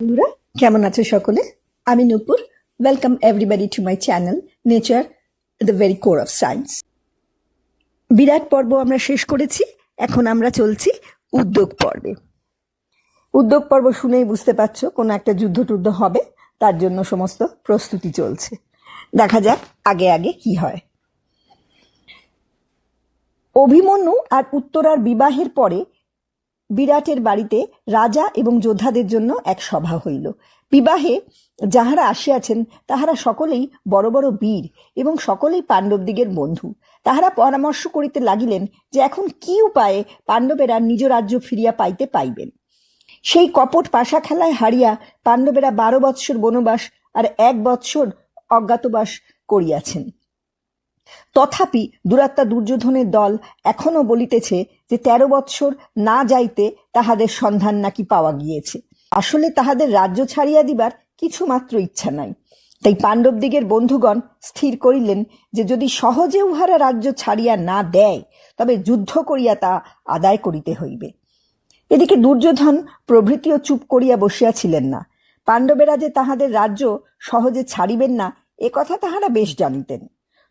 বন্ধুরা, কেমন আছো সকলে? আমি Nupur. Welcome everybody to my channel nature the very core of science বিরাট পর্ব আমরা শেষ করেছি, এখন আমরা চলছি উদ্যোগ পর্বে। উদ্যোগ পর্ব শুনেই বুঝতে পারছ, কোনো একটা যুদ্ধ টুদ্ধ হবে, তার জন্য সমস্ত প্রস্তুতি চলছে। দেখা যাক আগে আগে কি হয়। অভিমন্যু আর উত্তরার বিবাহের পরে বিরাটের বাড়িতে রাজা এবং যোদ্ধাদের জন্য এক সভা হইল। বিবাহে যাহারা আসিয়াছেন, তাহারা সকলেই বড় বড় বীর এবং সকলেই পাণ্ডবদিগের বন্ধু। তাহারা পরামর্শ করিতে লাগিলেন যে এখন কি উপায়ে পাণ্ডবেরা নিজ রাজ্য ফিরিয়া পাইতে পাইবেন। সেই কপট পাশা খেলায় হারিয়া পাণ্ডবেরা বারো বৎসর বনবাস আর এক বৎসর অজ্ঞাতবাস করিয়াছেন। তথাপি দুরাত্মা দুর্যোধনের দল এখনও বলিতেছে যে তেরো বৎসর না যাইতে তাহাদের সন্ধান নাকি পাওয়া গিয়েছে। আসলে তাহাদের রাজ্য ছাড়িয়া দিবার কিছু মাত্র ইচ্ছা নাই। তাই পাণ্ডবদিগের বন্ধুগণ স্থির করিলেন যে, যদি সহজে উহারা রাজ্য ছাড়িয়া না দেয়, তবে যুদ্ধ করিয়া তা আদায় করিতে হইবে। এদিকে দুর্যোধন প্রভৃতিও চুপ করিয়া বসিয়াছিলেন না। পাণ্ডবেরা যে তাহাদের রাজ্য সহজে ছাড়িবেন না, এ কথা তাহারা বেশ জানিতেন।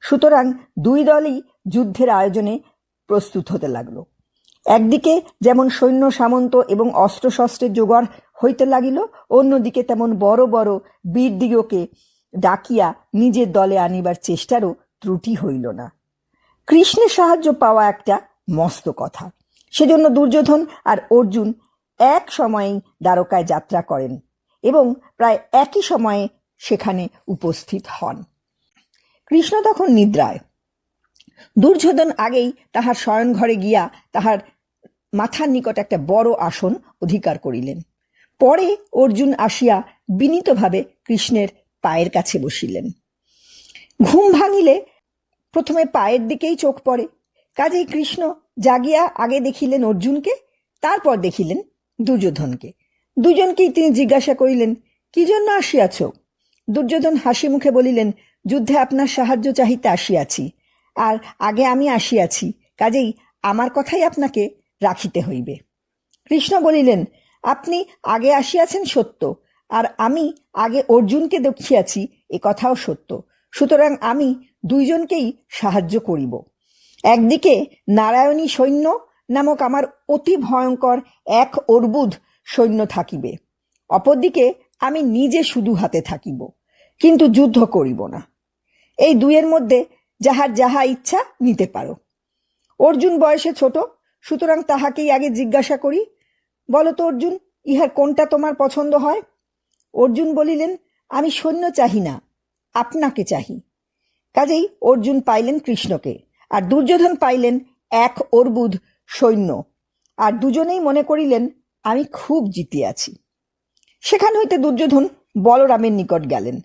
সুতরাং দুই দলই যুদ্ধের আয়োজনে প্রস্তুত হতে লাগল। একদিকে যেমন সৈন্য, সামন্ত এবং অস্ত্রশস্ত্রের জোগাড় হইতে লাগিল, অন্যদিকে তেমন বড় বড় বীরদিগকে ডাকিয়া নিজের দলে আনিবার চেষ্টারও ত্রুটি হইল না। কৃষ্ণের সাহায্য পাওয়া একটা মস্ত কথা। সেজন্য দুর্যোধন আর অর্জুন এক সময়েই দ্বারকায় যাত্রা করেন এবং প্রায় একই সময়ে সেখানে উপস্থিত হন। কৃষ্ণ তখন নিদ্রায় দুর্যোধন আগেই তাহার শয়ন ঘরে গিয়া তাহার মাথার নিকট একটা বড় আসন অধিকার করিলেন। পরে অর্জুন আসিয়া বিনীতভাবে কৃষ্ণের পায়ের কাছে বসিলেন। ঘুম ভাঙিলে প্রথমে পায়ের দিকেই চোখ পড়ে। কাজেই কৃষ্ণ জাগিয়া আগে দেখিলেন অর্জুনকে, তারপর দেখিলেন দুর্যোধনকে। দুজনকেই তিনি জিজ্ঞাসা করিলেন, কি জন্য আসিয়াছ? দুর্যোধন হাসি মুখে বলিলেন, যুদ্ধে আপনার সাহায্য চাহিতে আসিয়াছি। আর আগে আমি আসিয়াছি, কাজেই আমার কথাই আপনাকে রাখিতে হইবে। কৃষ্ণ বলিলেন, আপনি আগে আসিয়াছেন সত্য, আর আমি আগে অর্জুনকে দেখিয়াছি, এ কথাও সত্য। সুতরাং আমি দুইজনকেই সাহায্য করিব। একদিকে নারায়ণী সৈন্য নামক আমার অতি ভয়ঙ্কর এক অর্বুদ সৈন্য থাকিবে, অপরদিকে আমি নিজে শুধু হাতে থাকিব, কিন্তু যুদ্ধ করিব না। এই দুইয়ের মধ্যে যাহার যাহা ইচ্ছা নিতে পারো। অর্জুন বয়সে ছোট, সুতরাং তাহাকেই আগে জিজ্ঞাসা করি, বলো তো অর্জুন, ইহার কোনটা তোমার পছন্দ হয়? অর্জুন বলিলেন, আমি সৈন্য চাহি না, আপনাকে চাহি। কাজেই অর্জুন পাইলেন কৃষ্ণকে, আর দুর্যোধন পাইলেন এক অর্বুদ সৈন্য, আর দুজনেই মনে করিলেন, আমি খুব জিতিয়াছি সেখান হইতে দুর্যোধন বলরামের নিকট গেলেন,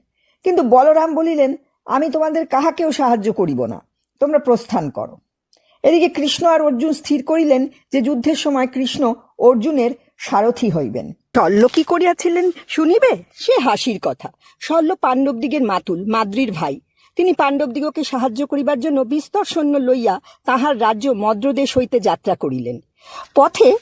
কিন্তু বলরাম বলিলেন আমি তোমাদের কাহাকেও সাহায্য করিব না। তোমরা প্রস্থান করো। এদিকে কৃষ্ণ আর অর্জুন স্থির করিলেন যে যুদ্ধের সময় কৃষ্ণ অর্জুনের সারথি হইবেন। শল্য কি করিয়াছিলেন শুনিবে? সে হাসির কথা। শল্য পাণ্ডবদিগের মাতুল মাদ্রির ভাই। তিনি পাণ্ডবদিগকে সাহায্য করিবার জন্য বিস্তর সৈন্য লইয়া তাহার রাজ্য মদ্রদেশ হইতে যাত্রা করিলেন। পথে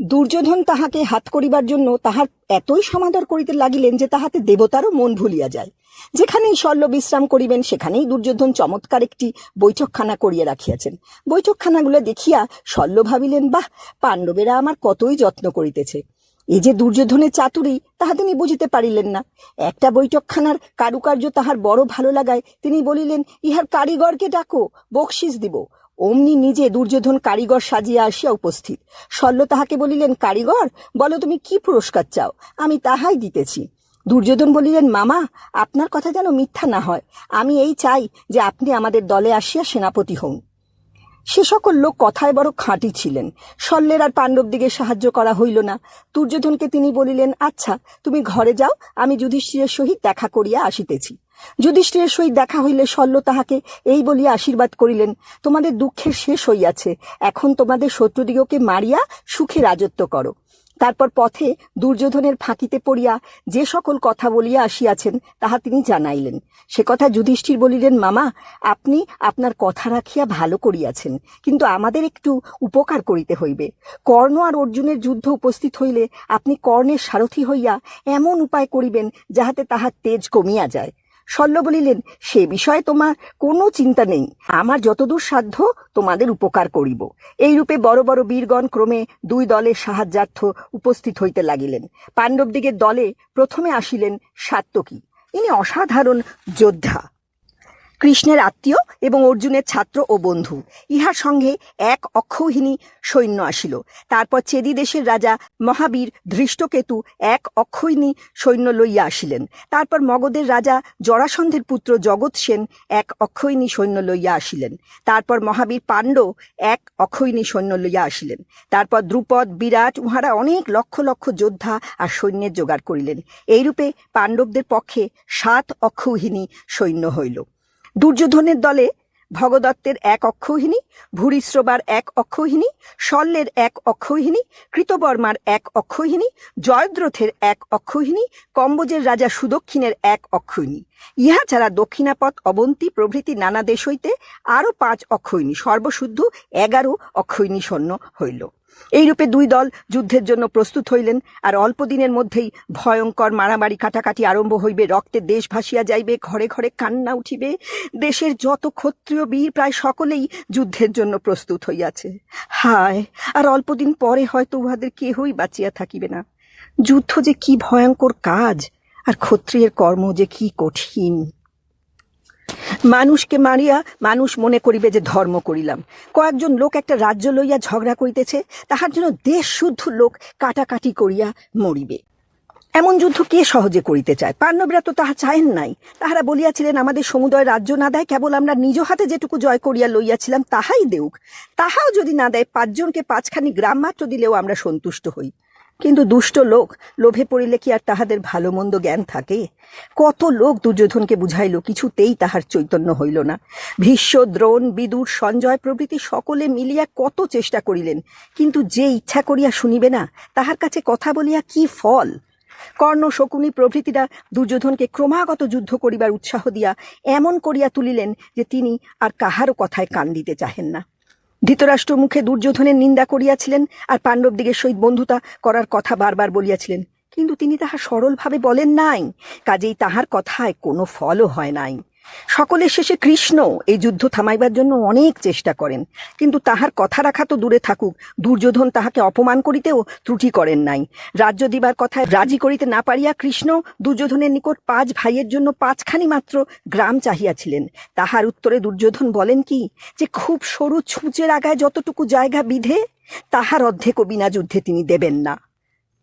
দুর্যোধন তাহাকে হাত করিবার জন্য তাহার এতই সমাদর করিতে লাগিলেন যে তাহাতে দেবতারও মন ভুলিয়া যায়। যেখানেই শল্য বিশ্রাম করিবেন, সেখানেই দুর্যোধন চমৎকার একটি বৈঠকখানা করিয়া রাখিয়াছেন। বৈঠকখানাগুলো দেখিয়া শল্য ভাবিলেন, বাহ, পাণ্ডবেরা আমার কতই যত্ন করিতেছে। এই যে দুর্যোধনের চাতুরি, তাহা তিনি বুঝিতে পারিলেন না। একটা বৈঠকখানার কারুকার্য তাহার বড় ভালো লাগায়। তিনি বলিলেন, ইহার কারিগরকে ডাকো, বকশিস দিব। অমনি নিজে দুর্যোধন কারিগর সাজিয়া আসিয়া উপস্থিত। শল্য তাহাকে বলিলেন, কারিগর, বলো তুমি কি পুরস্কার চাও? আমি তাহাই দিতেছি। দুর্যোধন বলিলেন, মামা, আপনার কথা যেন মিথ্যা না হয়। আমি এই চাই যে আপনি আমাদের দলে আসিয়া সেনাপতি হন। সে সকল লোক কথায় বড় খাঁটি ছিলেন। শল্যের আর পাণ্ডবদিকে সাহায্য করা হইল না। দুর্যোধনকে তিনি বলিলেন আচ্ছা তুমি ঘরে যাও, আমি যুধিষ্ঠিরের সহিত দেখা করিয়া আসিতেছি। যুধিষ্ঠিরের সহিত দেখা হইলে শল্য তাহাকে এই বলিয়া আশীর্বাদ করিলেন, তোমাদের দুঃখের শেষ হইয়াছে। এখন তোমাদের শত্রুদিগকে মারিয়া সুখে রাজত্ব করো। তারপর পথে দুর্যোধনের ফাঁকিতে পড়িয়া যে সকল কথা বলিয়া আসিয়াছেন, তাহা তিনি জানাইলেন। সে কথা যুধিষ্ঠির বলিলেন, মামা, আপনি আপনার কথা রাখিয়া ভালো করিয়াছেন, কিন্তু আমাদের একটু উপকার করিতে হইবে। কর্ণ আর অর্জুনের যুদ্ধ উপস্থিত হইলে আপনি কর্ণের সারথি হইয়া এমন উপায় করিবেন, যাহাতে তাহার তেজ কমিয়া যায়। শল্য বলিলেন, সে বিষয়ে তোমার কোনো চিন্তা নেই। আমার যতদূর সাধ্য তোমাদের উপকার করিব। এইরূপে বড় বড় বীরগণ ক্রমে দুই দলের সাহায্যার্থ উপস্থিত হইতে লাগিলেন। পাণ্ডবদিগের দলে প্রথমে আসিলেন সাত্যকী ইনি অসাধারণ যোদ্ধা। কৃষ্ণের আত্মীয় এবং অর্জুনের ছাত্র ও বন্ধু। ইহার সঙ্গে এক অক্ষৌহিনী সৈন্য আসিল। তারপর চেদি দেশের রাজা মহাবীর ধৃষ্টকেতু এক অক্ষৌহিনী সৈন্য লইয়া আসিলেন। তারপর মগধের রাজা জরাসন্ধের পুত্র জগৎ সেন এক অক্ষৌহিনী সৈন্য লইয়া আসিলেন। তারপর মহাবীর পাণ্ড এক অক্ষৌহিনী সৈন্য লইয়া আসিলেন। তারপর দ্রুপদ, বিরাট উহারা অনেক লক্ষ লক্ষ যোদ্ধা আর সৈন্যের জোগাড় করিলেন। এইরূপে পাণ্ডবদের পক্ষে সাত অক্ষৌহিনী সৈন্য হইল। দুর্যোধনের দলে ভগদত্তের এক অক্ষৌহিনী ভূরিশ্রবার এক অক্ষৌহিনী শল্যের এক অক্ষৌহিনী কৃতবর্মার এক অক্ষৌহিনী জয়দ্রথের এক অক্ষৌহিনী কম্বোজের রাজা সুদক্ষিণের এক অক্ষৌহিনী ইহা ছাড়া দক্ষিণাপথ, অবন্তী প্রভৃতি নানা দেশ হইতে আরও পাঁচ অক্ষৌহিনী সর্বশুদ্ধ এগারো অক্ষৌহিনী সৈন্য হইল। এইরূপে দুই দল যুদ্ধের জন্য প্রস্তুত হইলেন, আর অল্প দিনের মধ্যেই ভয়ঙ্কর মারামারি কাটাকাটি আরম্ভ হইবে, রক্তে দেশ ভাসিয়া যাইবে, ঘরে ঘরে কান্না উঠিবে। দেশের যত ক্ষত্রিয় বীর প্রায় সকলেই যুদ্ধের জন্য প্রস্তুত হইয়াছে। হায়, আর অল্পদিন পরে হয়তো উহাদের কেহই বাঁচিয়া থাকিবে না। যুদ্ধ যে কি ভয়ঙ্কর কাজ, আর ক্ষত্রিয়ের কর্ম যে কি কঠিন। মানুষকে মারিয়া মানুষ মনে করিবে যে ধর্ম করিলাম। কয়েকজন লোক একটা রাজ্য লইয়া ঝগড়া করিতেছে, তাহার জন্য দেশ শুদ্ধ লোক কাটাকাটি করিয়া মরিবে। এমন যুদ্ধ কে সহজে করিতে চায়? পাণ্ডবরা তো তাহা চাহেন নাই। তাহারা বলিয়াছিলেন, আমাদের সমুদয় রাজ্য না দেয়, কেবল আমরা নিজ হাতে যেটুকু জয় করিয়া লইয়াছিলাম, তাহাই দেউক। তাহাও যদি না দেয়, পাঁচজনকে পাঁচখানি গ্রাম মাত্র দিলেও আমরা সন্তুষ্ট হই। কিন্তু দুষ্ট লোক লোভে পড়িলে কি আর তাহাদের ভালো মন্দ জ্ঞান থাকে? কত লোক দুর্যোধনকে বুঝাইল, কিছুতেই তাহার চৈতন্য হইল না। ভীষ্ম, দ্রোণ, বিদুর, সঞ্জয় প্রভৃতি সকলে মিলিয়া কত চেষ্টা করিলেন, কিন্তু যে ইচ্ছা করিয়া শুনিবে না, তাহার কাছে কথা বলিয়া কি ফল? কর্ণ, শকুনি প্রভৃতিরা দুর্যোধনকে ক্রমাগত যুদ্ধ করিবার উৎসাহ দিয়া এমন করিয়া তুলিলেন যে তিনি আর কাহারও কথায় কান দিতে চাহেন না। ধৃতরাষ্ট্র মুখে দুর্যোধনের নিন্দা করিয়াছিলেন আর পাণ্ডবদিগের সহিত বন্ধুতা করার কথা বারবার বলিয়াছিলেন। কিন্তু তিনি তাহা সরলভাবে বলেন নাই। কাজেই তাহার কথায় কোনো ফলও হয় নাই। সকলের শেষে কৃষ্ণ এই যুদ্ধ থামাইবার জন্য অনেক চেষ্টা করেন, কিন্তু তাহার কথা রাখা তো দূরে থাকুক, দুর্যোধন তাহাকে অপমান করিতেও ত্রুটি করেন নাই। রাজ্য দিবার কথায় রাজি করিতে না পারিয়া কৃষ্ণ দুর্যোধনের নিকট পাঁচ ভাইয়ের জন্য পাঁচখানি মাত্র গ্রাম চাহিয়াছিলেন। তাহার উত্তরে দুর্যোধন বলেন কি, যে খুব সরু ছুঁচের আগায় যতটুকু জায়গা বিধে, তাহার অর্ধেকও বিনা যুদ্ধে তিনি দেবেন না।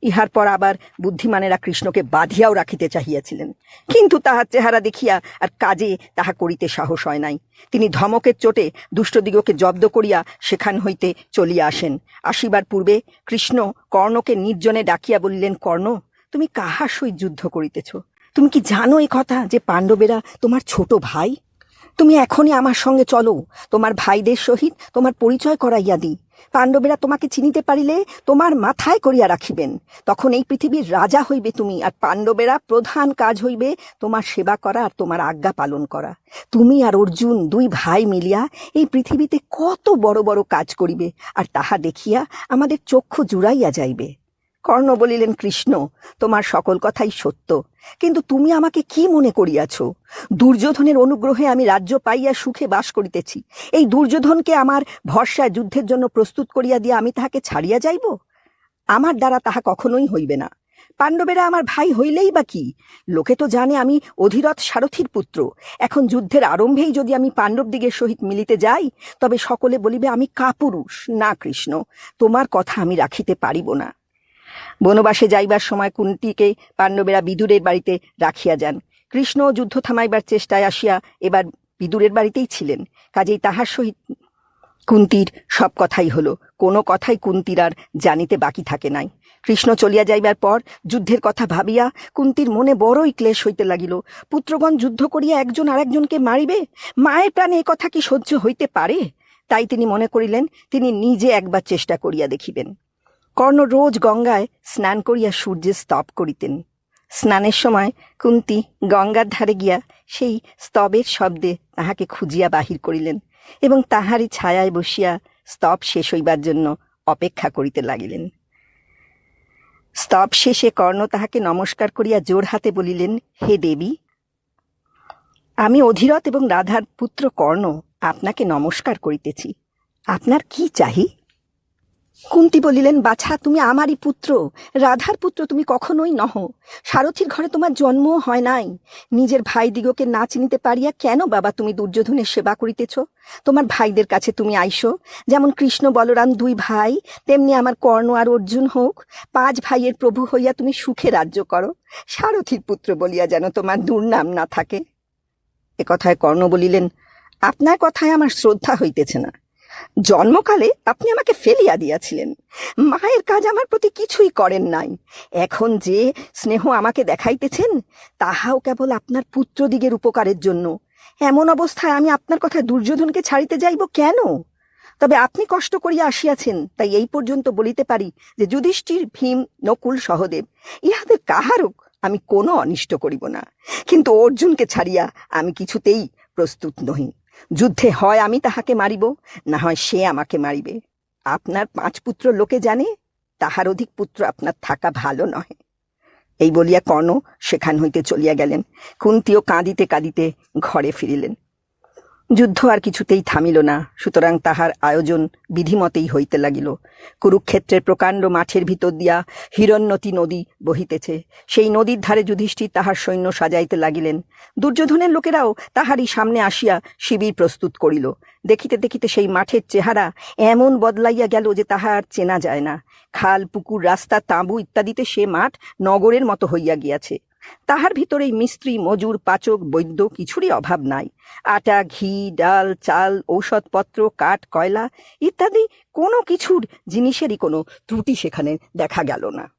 ইহার পর আবার বুদ্ধিমানেরা কৃষ্ণকে বাঁধিয়াও রাখিতে চাহিয়াছিলেন। কিন্তু তাহার চেহারা দেখিয়া আর কাজে তাহা করিতে সাহস হয় নাই। তিনি ধমকের চোটে দুষ্টদিগকে জব্দ করিয়া সেখান হইতে চলিয়া আসেন। আসিবার পূর্বে কৃষ্ণ কর্ণকে নির্জনে ডাকিয়া বলিলেন, কর্ণ, তুমি কাহার সহিত যুদ্ধ করিতেছ? তুমি কি জানো এই কথা যে পাণ্ডবেরা তোমার ছোট ভাই? তুমি এখনই আমার সঙ্গে চলো। তোমার ভাইদের সহিত তোমার পরিচয় করাইয়া দিই। পাণ্ডবেরা তোমাকে চিনিতে পারিলে তোমার মাথায় করিয়া রাখিবেন। তখন এই পৃথিবীর রাজা হইবে তুমি আর পাণ্ডবেরা প্রধান কাজ হইবে তোমার সেবা করা আর তোমার আজ্ঞা পালন করা। তুমি আর অর্জুন দুই ভাই মিলিয়া এই পৃথিবীতে কত বড় বড় কাজ করিবে আর তাহা দেখিয়া আমাদের চক্ষু জুড়াইয়া যাইবে। কর্ণ বলিলেন, কৃষ্ণ, তোমার সকল কথাই সত্য। কিন্তু তুমি আমাকে কি মনে করিয়াছ? দুর্যোধনের অনুগ্রহে আমি রাজ্য পাইয়া সুখে বাস করিতেছি। এই দুর্যোধনকে আমার ভরসায় যুদ্ধের জন্য প্রস্তুত করিয়া দিয়া আমি তাহাকে ছাড়িয়া যাইব? আমার দ্বারা তাহা কখনোই হইবে না। পাণ্ডবেরা আমার ভাই হইলেই বা কি? লোকে তো জানে আমি অধিরথ সারথীর পুত্র। এখন যুদ্ধের আরম্ভেই যদি আমি পাণ্ডবদিগের সহিত মিলিতে যাই, তবে সকলে বলিবে, আমি কাপুরুষ। না, কৃষ্ণ, তোমার কথা আমি রাখিতে পারিব না। বনবাসে যাইবার সময় কুন্তিকে পাণ্ডবেরা বিদুরের বাড়িতে রাখিয়া যান। কৃষ্ণ যুদ্ধ থামাইবার চেষ্টায় আসিয়া এবার বিদুরের বাড়িতেই ছিলেন। কাজেই তাহার সহিত কুন্তির সব কথাই হলো। কোনো কথাই কুন্তির আর জানিতে বাকি থাকে নাই। কৃষ্ণ চলিয়া যাইবার পর যুদ্ধের কথা ভাবিয়া কুন্তির মনে বড়ই ক্লেশ হইতে লাগিল। পুত্রগণ যুদ্ধ করিয়া একজন আরেকজনকে মারিবে? মায়ের প্রাণে এ কথা কি সহ্য হইতে পারে? তাই তিনি মনে করিলেন, তিনি নিজে একবার চেষ্টা করিয়া দেখিবেন। কর্ণ রোজ গঙ্গায় স্নান করিয়া সূর্যের স্তব করিতেন। স্নানের সময় কুন্তি গঙ্গার ধারে গিয়া সেই স্তবের শব্দে তাহাকে খুঁজিয়া বাহির করিলেন এবং তাহারই ছায়ায় বসিয়া স্তব শেষ হইবার জন্য অপেক্ষা করিতে লাগিলেন। স্তব শেষে কর্ণ তাহাকে নমস্কার করিয়া জোর হাতে বলিলেন, হে দেবী, আমি অধীরথ এবং রাধার পুত্র কর্ণ আপনাকে নমস্কার করিতেছি। আপনার কি চাহি? কুন্তি বলিলেন, বাছা, তুমি আমারই পুত্র। রাধার পুত্র তুমি কখনোই নহ। সারথীর ঘরে তোমার জন্মও হয় নাই। নিজের ভাইদিগকে না চিনিতে পারিয়া কেন বাবা তুমি দুর্যোধনের সেবা করিতেছ? তোমার ভাইদের কাছে তুমি আইসো। যেমন কৃষ্ণ, বলরাম দুই ভাই, তেমনি আমার কর্ণ আর অর্জুন হোক। পাঁচ ভাইয়ের প্রভু হইয়া তুমি সুখে রাজ্য করো। সারথীর পুত্র বলিয়া যেন তোমার দুর্নাম না থাকে। এ কথায় কর্ণ বলিলেন, আপনার কথায় আমার শ্রদ্ধা হইতেছে না। জন্মকালে আপনি আমাকে ফেলিয়া দিয়াছিলেন। মায়ের কাজ আমার প্রতি কিছুই করেন নাই। এখন যে স্নেহ আমাকে দেখাইতেছেন, তাহাও কেবল আপনার পুত্রদিগের উপকারের জন্য। এমন অবস্থায় আমি আপনার কথা দুর্যোধনকে ছাড়িতে যাইব কেন? তবে আপনি কষ্ট করিয়া আসিয়াছেন, তাই এই পর্যন্ত বলিতে পারি যে যুধিষ্ঠির, ভীম, নকুল সহদেব, ইহাদের কাহারও আমি কোনো অনিষ্ট করিব না। কিন্তু অর্জুনকে ছাড়িয়া আমি কিছুতেই প্রস্তুত নহি। যুদ্ধে হয় আমি তাহাকে মারিব, না হয় সে আমাকে মারিবে। আপনার পাঁচ পুত্র লোকে জানে, তাহার অধিক পুত্র আপনার থাকা ভালো নহে। এই বলিয়া কর্ণ সেখান হইতে চলিয়া গেলেন। কুন্তিও কাঁদিতে কাঁদিতে ঘরে ফিরিলেন। যুদ্ধ আর কিছুতেই থামিল না, সুতরাং তাহার আয়োজন বিধিমতেই হইতে লাগিল। কুরুক্ষেত্রের প্রকাণ্ড মাঠের ভিতর দিয়া হিরণ্যতী নদী বহিতেছে। সেই নদীর ধারে যুধিষ্ঠির তাহার সৈন্য সাজাইতে লাগিলেন। দুর্যোধনের লোকেরাও তাহারই সামনে আসিয়া শিবির প্রস্তুত করিল। দেখিতে দেখিতে সেই মাঠের চেহারা এমন বদলাইয়া গেল যে তাহা আর চেনা যায় না। খাল, পুকুর, রাস্তা, তাঁবু ইত্যাদিতে সে মাঠ নগরের মতো হইয়া গিয়াছে। তাহার ভিতরেই মিস্ত্রি, মজুর, পাচক, বৈদ্য কিছুরই অভাব নাই। আটা, ঘি, ডাল, চাল, ঔষধপত্র, কাঠ, কয়লা ইত্যাদি কোনো কিছুর জিনিসেরই কোনো ত্রুটি সেখানে দেখা গেল না।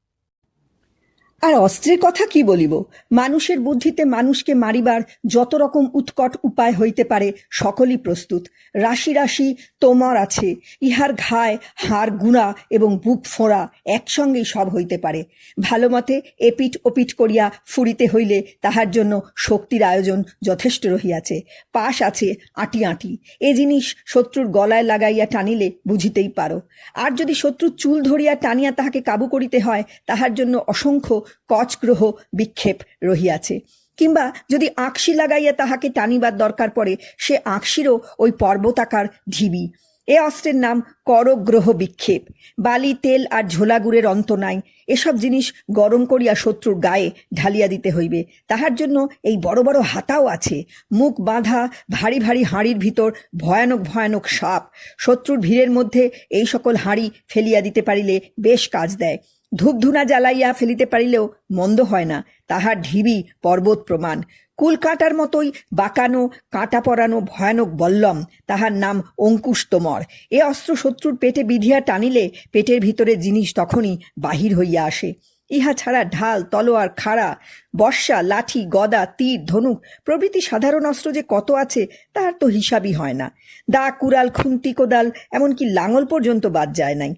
আর অস্ত্রের কথা কি বলিব? মানুষের বুদ্ধিতে মানুষকে মারিবার যত রকম উৎকট উপায় হইতে পারে, সকলই প্রস্তুত। রাশি রাশি তোমার আছে, ইহার ঘায় হাড় গুঁড়া এবং বুক ফোঁড়া একসঙ্গেই সব হইতে পারে। ভালো মতে এপিট ওপিট করিয়া ফুরিতে হইলে তাহার জন্য শক্তির আয়োজন যথেষ্ট রহিয়াছে। পাশ আছে আঁটি আঁটি। এ জিনিস শত্রুর গলায় লাগাইয়া টানিলে বুঝিতেই পারো। আর যদি শত্রুর চুল ধরিয়া টানিয়া তাহাকে কাবু করিতে হয়, তাহার জন্য অসংখ্য কচগ্রহ বিক্ষেপ রহিয়াছে। কিংবা যদি আঁকশি লাগাইয়া তাহাকে টানিবার দরকার পড়ে, সে আঁকশিরও ওই পর্বতাকার ঢিবি। এ অস্ত্রের নাম করগ্রহ বিক্ষেপ। বালি, তেল আর ঝোলাগুড়ের অন্ত নাই। এসব জিনিস গরম করিয়া শত্রুর গায়ে ঢালিয়া দিতে হইবে। তাহার জন্য এই বড় বড় হাতাও আছে। মুখ বাঁধা, ভারী ভারী হাঁড়ির ভিতর ভয়ানক ভয়ানক সাপ। শত্রুর ভিড়ের মধ্যে এই সকল হাঁড়ি ফেলিয়া দিতে পারিলে বেশ কাজ দেয়। ধূপধুনা জ্বালাইয়া ফেলিতে পারিলেও মন্দ হয় না, তাহার ঢিবি পর্বত প্রমাণ। কুল কাঁটার মতোই বাঁকানো, কাঁটা পরানো ভয়ানক বল্লম, তাহার নাম অঙ্কুশ তোমর এ অস্ত্র শত্রুর পেটে বিধিয়া টানিলে পেটের ভিতরে জিনিস তখনই বাহির হইয়া আসে। ইহা ছাড়া ঢাল, তলোয়ার, খাড়া, বর্ষা, লাঠি, গদা, তীর, ধনুক, প্রভৃতি সাধারণ অস্ত্র যে কত আছে, তাহার তো হিসাবই হয় না। দা, কুড়াল, খুন্তি, কোদাল, এমনকি লাঙল পর্যন্ত বাদ যায় নাই।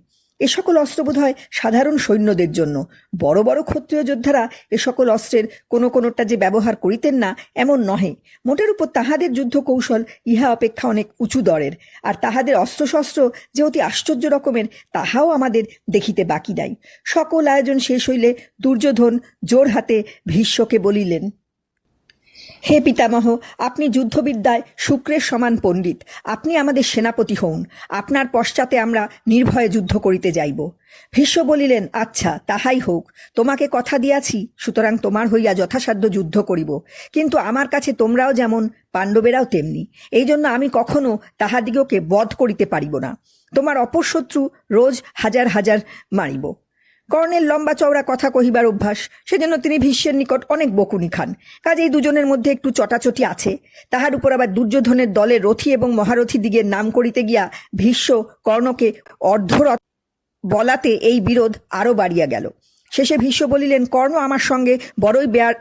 এ সকল অস্ত্র বোধ হয় সাধারণ সৈন্যদের জন্য। বড় বড় ক্ষত্রিয় যোদ্ধারা এ সকল অস্ত্রের কোনো কোনোটা যে ব্যবহার করিতেন না, এমন নহে। মোটের উপর তাহাদের যুদ্ধ কৌশল ইহা অপেক্ষা অনেক উঁচু দরের। আর তাহাদের অস্ত্রশস্ত্র যে অতি আশ্চর্য রকমের, তাহাও আমাদের দেখিতে বাকি নাই। সকল আয়োজন শেষ হইলে দুর্যোধন জোর হাতে ভীষ্মকে বলিলেন হে পিতামহ, আপনি যুদ্ধবিদ্যায় শুক্রের সমান পণ্ডিত। আপনি আমাদের সেনাপতি হউন। আপনার পশ্চাতে আমরা নির্ভয়ে যুদ্ধ করিতে যাইব। ভীষ্ম বলিলেন আচ্ছা তাহাই হোক। তোমাকে কথা দিয়াছি, সুতরাং তোমার হইয়া যথাসাধ্য যুদ্ধ করিব। কিন্তু আমার কাছে তোমরাও যেমন পাণ্ডবেরাও তেমনি। এই জন্য আমি কখনো তাহাদিগকে বধ করিতে পারিব না। তোমার অপরশত্রু রোজ হাজার হাজার মারিব। কর্ণের লম্বা চওড়া কথা কহিবার অভ্যাস। সেজন্য তিনি ভীষ্মের নিকট অনেক বকুনি খান। কাজেই দুজনের মধ্যে একটু চটাচটি আছে। তাহার উপর আবার দুর্যোধনের দলের রথী এবং মহারথী দিগের নাম করিতে গিয়া ভীষ্ম কর্ণকে অর্ধরথ বলাতে এই বিরোধ আরও বাড়িয়া গেল। শেষে ভীষ্ম বলিলেন, কর্ণ আমার সঙ্গে বড়ই বেয়ার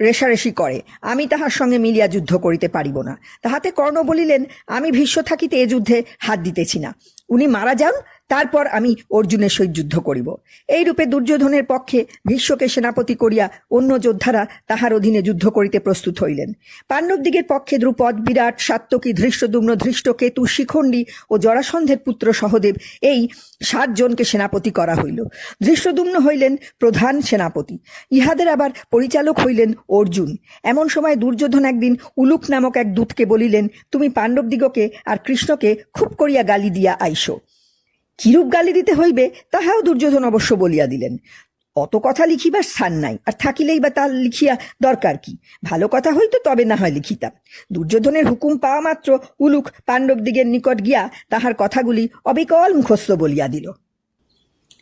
রেশারেশি করে। আমি তাহার সঙ্গে মিলিয়া যুদ্ধ করিতে পারিব না। তাহাতে কর্ণ বলিলেন, আমি ভীষ্ম থাকিতে এ যুদ্ধে হাত দিতেছি না। উনি মারা যান তারপর আমি অর্জুনের সহিত যুদ্ধ করিব। এইরূপে দুর্যোধনের পক্ষে ভীষ্মকে সেনাপতি করিয়া অন্য যোদ্ধারা তাহার অধীনে যুদ্ধ করিতে প্রস্তুত হইলেন। পাণ্ডবদিগের পক্ষে দ্রুপদ, বিরাট, সাত্তকী, ধৃষ্টদুম্ন ধৃষ্ট কেতু শিখণ্ডী ও জরাসন্ধের পুত্র সহদেব এই সাতজনকে সেনাপতি করা হইল। ধৃষ্টদুম্ন হইলেন প্রধান সেনাপতি। ইহাদের আবার পরিচালক হইলেন অর্জুন। এমন সময় দুর্যোধন একদিন উলুক নামক এক দূতকে বলিলেন, তুমি পাণ্ডবদিগকে আর কৃষ্ণকে খুব করিয়া গালি দিয়া আইসো। কিরূপ গালি দিতে হইবে, তাহাও দুর্যোধন অবশ্য বলিয়া দিলেন। অত কথা লিখিবার স্থান নাই, আর থাকিলেই বা তার লিখিয়া দরকার কি? ভালো কথা হইতো তবে না হয় লিখিতাম। দুর্যোধনের হুকুম পাওয়া মাত্র উলুক পাণ্ডবদিগের নিকট গিয়া তাহার কথাগুলি অবিকল মুখস্থ বলিয়া দিল।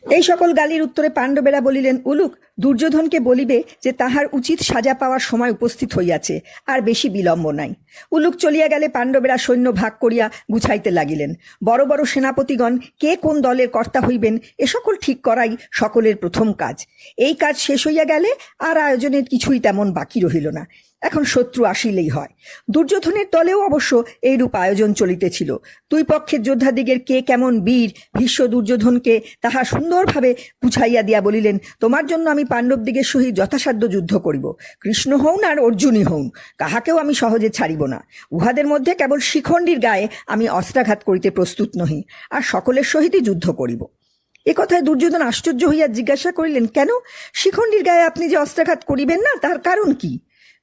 এই সকল গালির উত্তরে পাণ্ডবেরা বলিলেন, উলুক, দুর্যোধনকে বলিবে যে তাহার উচিত সাজা পাওয়ার সময় উপস্থিত হইয়াছে, আর বেশি বিলম্ব নাই। উলুক চলিয়া গেলে পাণ্ডবেরা সৈন্য ভাগ করিয়া গুছাইতে লাগিলেন। বড় বড় সেনাপতিগণ, কে কোন দলের কর্তা হইবেন? এ সকল ঠিক করাই সকলের প্রথম কাজ। এই কাজ শেষ হইয়া গেলে আর আয়োজনের কিছুই তেমন বাকি রহিল না। এখন শত্রু আসিলেই হয়। দুর্যোধনের দলেও অবশ্য এইরূপ আয়োজন চলিতেছিল। দুই পক্ষের যোদ্ধাদিগের কে কেমন বীর, ভীষ্ম দুর্যোধনকে তাহা সুন্দরভাবে বুঝাইয়া দিয়া বলিলেন, তোমার জন্য আমি পাণ্ডবদিগের সহিত যথাসাধ্য যুদ্ধ করিব। কৃষ্ণ হউন আর অর্জুনই হউন, কাহাকেও আমি সহজে ছাড়িব না। উহাদের মধ্যে কেবল শিখণ্ডীর গায়ে আমি অস্ত্রাঘাত করিতে প্রস্তুত নহি, আর সকলের সহিতই যুদ্ধ করিব এ কথায় দুর্যোধন আশ্চর্য হইয়া জিজ্ঞাসা করিলেন, কেন? শিখণ্ডীর গায়ে আপনি যে অস্ত্রাঘাত করিবেন না, তার কারণ কি?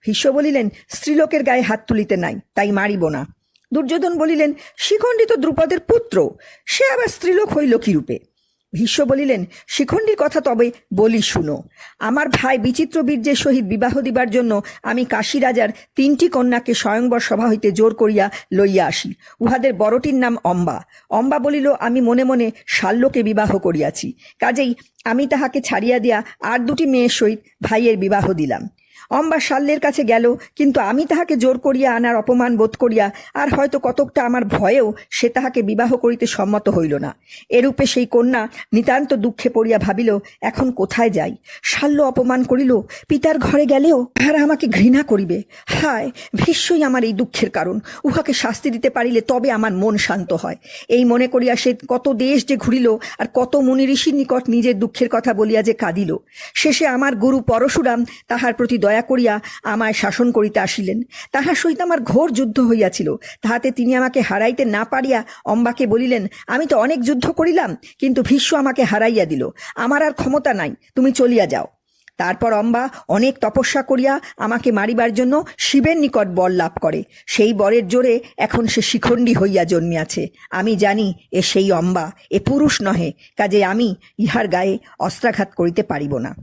ভীষ্ম বলিলেন, স্ত্রীলোকের গায়ে হাত তুলিতে নাই, তাই মারিব না। দুর্যোধন বলিলেন শিখণ্ডী তো দ্রুপদের পুত্র, সে আবার স্ত্রীলোক হইল কিরূপে? ভীষ্ম বলিলেন শিখণ্ডীর কথা তবে বলি শুনো। আমার ভাই বিচিত্র বীর্যের সহিত বিবাহ দিবার জন্য আমি কাশী রাজার তিনটি কন্যাকে স্বয়ংবর সভা হইতে জোর করিয়া লইয়া আসি। উহাদের বড়টির নাম অম্বা। অম্বা বলিল, আমি মনে মনে শাল্যকে বিবাহ করিয়াছি। কাজেই আমি তাহাকে ছাড়িয়া দিয়া আর দুটি মেয়ের সহিত ভাইয়ের বিবাহ দিলাম। অম্বা শাল্যের কাছে গেল, কিন্তু আমি তাহাকে জোর করিয়া আনার অপমান বোধ করিয়া, আর হয়তো কতকটা আমার ভয়েও সে তাহাকে বিবাহ করিতে সম্মত হইল না। এরূপে সেই কন্যা নিতান্ত দুঃখে পড়িয়া ভাবিল, এখন কোথায় যাই? শাল্য অপমান করিল, পিতার ঘরে গেলেও তাহারা আমাকে ঘৃণা করিবে। হায়, ভীষ্মই আমার এই দুঃখের কারণ, উহাকে শাস্তি দিতে পারিলে তবে আমার মন শান্ত হয়। এই মনে করিয়া সে কত দেশ যে ঘুরিল, আর কত মুনি ঋষির নিকট নিজের দুঃখের কথা বলিয়া যে কাঁদিল। শেষে আমার গুরু পরশুরাম তাহার প্রতি দয়া করিয়া আমায় শাসন করিতে আসিলেন। তাহার সহিত আমার ঘোর যুদ্ধ হইয়াছিল। তাহাতে তিনি আমাকে হারাইতে না পারিয়া অম্বাকে বলিলেন, আমি তো অনেক যুদ্ধ করিলাম, কিন্তু ভীষ্ম আমাকে হারাইয়া দিল। আমার আর ক্ষমতা নাই, তুমি চলিয়া যাও। তারপর অম্বা অনেক তপস্যা করিয়া আমাকে মারিবার জন্য শিবের নিকট বর লাভ করে। সেই বরের জোরে এখন সে শিখণ্ডী হইয়া জন্মিয়াছে। আমি জানি এ সেই অম্বা, এ পুরুষ নহে, কাজে আমি ইহার গায়ে অস্ত্রাঘাত করিতে পারিব না।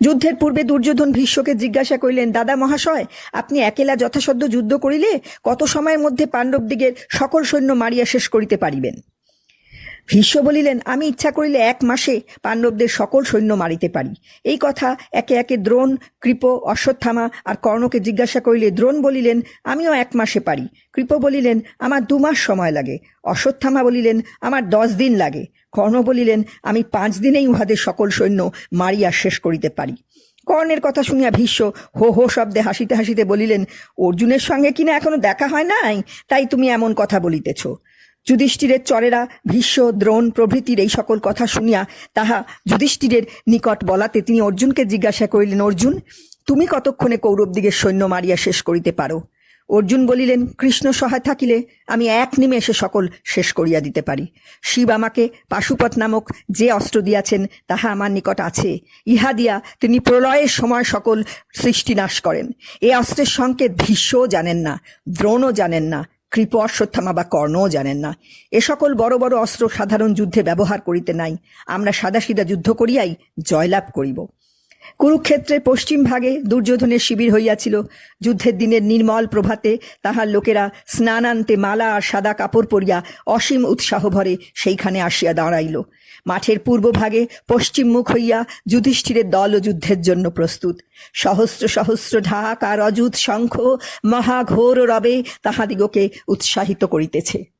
যুদ্ধের পূর্বে দুর্যোধন ভীষ্মকে জিজ্ঞাসা করিলেন, দাদা মহাশয়, আপনি একেলা যথাসাধ্য যুদ্ধ করিলে কত সময়ের মধ্যে পাণ্ডবদিগের সকল সৈন্য মারিয়া শেষ করিতে পারিবেন? ভীষ্ম বলিলেন, আমি ইচ্ছা করিলে এক মাসে পাণ্ডবদের সকল সৈন্য মারিতে পারি। এই কথা একে একে দ্রোণ, কৃপ, অশ্বত্থামা আর কর্ণকে জিজ্ঞাসা করিলে দ্রোণ বলিলেন, আমিও এক মাসে পারি। কৃপ বলিলেন, আমার দু মাস সময় লাগে। অশ্বত্থামা বলিলেন, আমার দশ দিন লাগে। কর্ণ বলিলেন, আমি পাঁচ দিনেই উহাদের সকল সৈন্য মারিয়া শেষ করিতে পারি। কর্ণের কথা শুনিয়া ভীষ্ম হো হো শব্দে হাসিতে হাসিতে বলিলেন, অর্জুনের সঙ্গে কিনা এখনও দেখা হয় নাই? তাই তুমি এমন কথা বলিতেছ। যুধিষ্ঠিরের চরেরা ভীষ্ম, দ্রোণ প্রভৃতির এই সকল কথা শুনিয়া তাহা যুধিষ্ঠিরের নিকট বলাতে তিনি অর্জুনকে জিজ্ঞাসা করিলেন, অর্জুন, তুমি কতক্ষণে কৌরবদিগের সৈন্য মারিয়া শেষ করিতে পারো? অর্জুন বলিলেন, কৃষ্ণ সহায় থাকিলে আমি এক নিমেষে সকল শেষ করিয়া দিতে পারি। শিব আমাকে পাশুপত নামক যে অস্ত্র দিয়াছেন, তাহা আমার নিকট আছে। ইহা দিয়া তিনি প্রলয়ের সময় সকল সৃষ্টি নাশ করেন। এ অস্ত্রের সংকেত ভীষ্মও জানেন না, দ্রোণও জানেন না, কৃপ অশ্বত্থামা বা কর্ণও জানেন না। এ সকল বড় বড় অস্ত্র সাধারণ যুদ্ধে ব্যবহার করিতে নাই। আমরা সাদাসিদা যুদ্ধ করিয়াই জয়লাভ করিব। কুরুক্ষেত্রের পশ্চিম ভাগে দুর্যোধনের শিবির হইয়াছিল। যুদ্ধের দিনের নির্মল প্রভাতে তাহার লোকেরা স্নানান্তে মালা আর সাদা কাপড় পরিয়া অসীম উৎসাহ ভরে সেইখানে আসিয়া দাঁড়াইল। মাঠের পূর্বভাগে পশ্চিম মুখ হইয়া যুধিষ্ঠিরের দল যুদ্ধের জন্য প্রস্তুত। সহস্র সহস্র ঢাক আর অযুত শঙ্খ মহাঘোর রবে তাহাদিগকে উৎসাহিত করিতেছে।